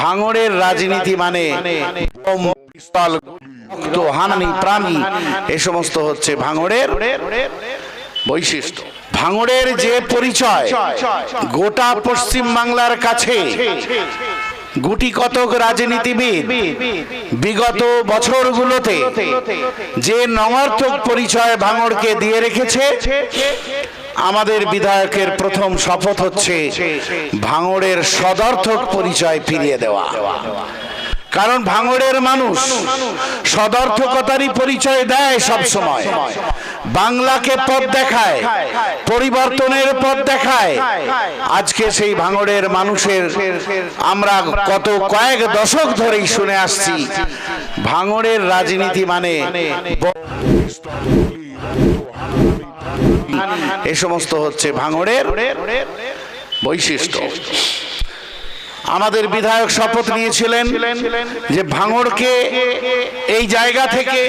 ভাঙড়ের রাজনীতি মানে পিস্তল প্রাণী, এ সমস্ত হচ্ছে ভাঙড়ের বৈশিষ্ট্য। ভাঙড়ের যে পরিচয়, গোটা পশ্চিম বাংলার কাছে, গুটি কতক রাজনীতিবিদ বিগত বছরগুলোতে যে নঙার্থক পরিচয় ভাঙড়কে দিয়ে রেখেছে আমাদের বিধায়কের প্রথম শপথ হচ্ছে ভাঙড়ের সদর্থক পরিচয় ফিরিয়ে দেওয়া। কারণ ভাঙড়ের মানুষ সদর্থকতারই পরিচয় দেয় সব সময়। বাংলাকে পথ দেখায় পরিবর্তনের পথ দেখায়। আজকে সেই ভাঙড়ের মানুষের আমরা কত কয়েক দশক ধরেই শুনে আসছি। ভাঙড়ের রাজনীতি মানে ব- এ সমস্ত হচ্ছে ভাঙড়ের বৈশিষ্ট্য। আমাদের বিধায়ক শপথ নিয়েছিলেন যে ভাঙড়কে এই জায়গা থেকে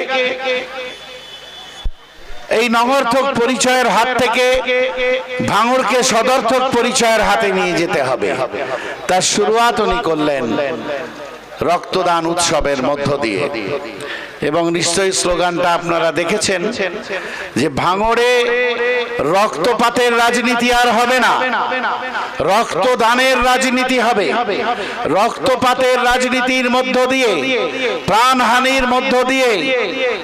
এই নগর্থক পরিচয়ের হাত থেকে ভাঙড়কে সদর্থক পরিচয়ের হাতে নিয়ে যেতে হবে। তার শুরুয়াত উনি করলেন। রক্তদান উৎসবের মধ্য দিয়ে। এবং নিশ্চয়ই স্লোগানটা আপনারা দেখেছেন যে ভাঙড়ে রক্তপাতের রাজনীতি আর হবে না। রক্তদানের রাজনীতি হবে। রক্তপাতের রাজনীতির মধ্য দিয়ে, প্রাণহানির মধ্য দিয়ে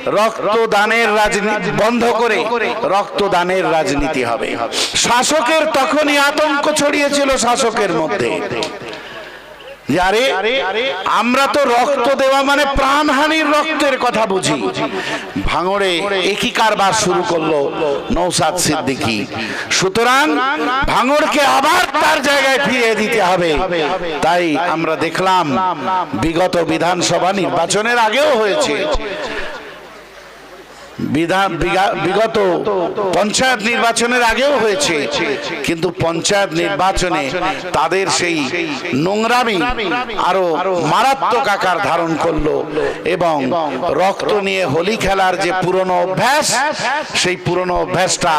রক্তদানের রাজনীতি বন্ধ করে রক্তদানের রাজনীতি হবে। শাসকের তখনই আতঙ্ক ছড়িয়েছিল শাসকের মধ্যে। আমরা তো রক্ত দেওয়া মানে প্রাণহানির রক্তের কথা বুঝি। ভাঙড়ে একই কারবার শুরু করল নৌসাদ সিদ্দিকি। সুতরাং ভাঙড়কে আবার তার জায়গায় ফিরিয়ে দিতে হবে। তাই আমরা দেখলাম বিগত বিধানসভা নির্বাচনের আগেও হয়েছে। বিগত পঞ্চায়েত নির্বাচনের আগেও হয়েছে। কিন্তু পঞ্চায়েত নির্বাচনে তাদের সেই নোংরামি আরও মারাত্মক আকার ধারণ করল এবং রক্ত নিয়ে হোলি খেলার যে পুরনো অভ্যাস, সেই পুরনো অভ্যাসটা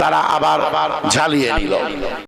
তারা আবার ঝালিয়ে নিল।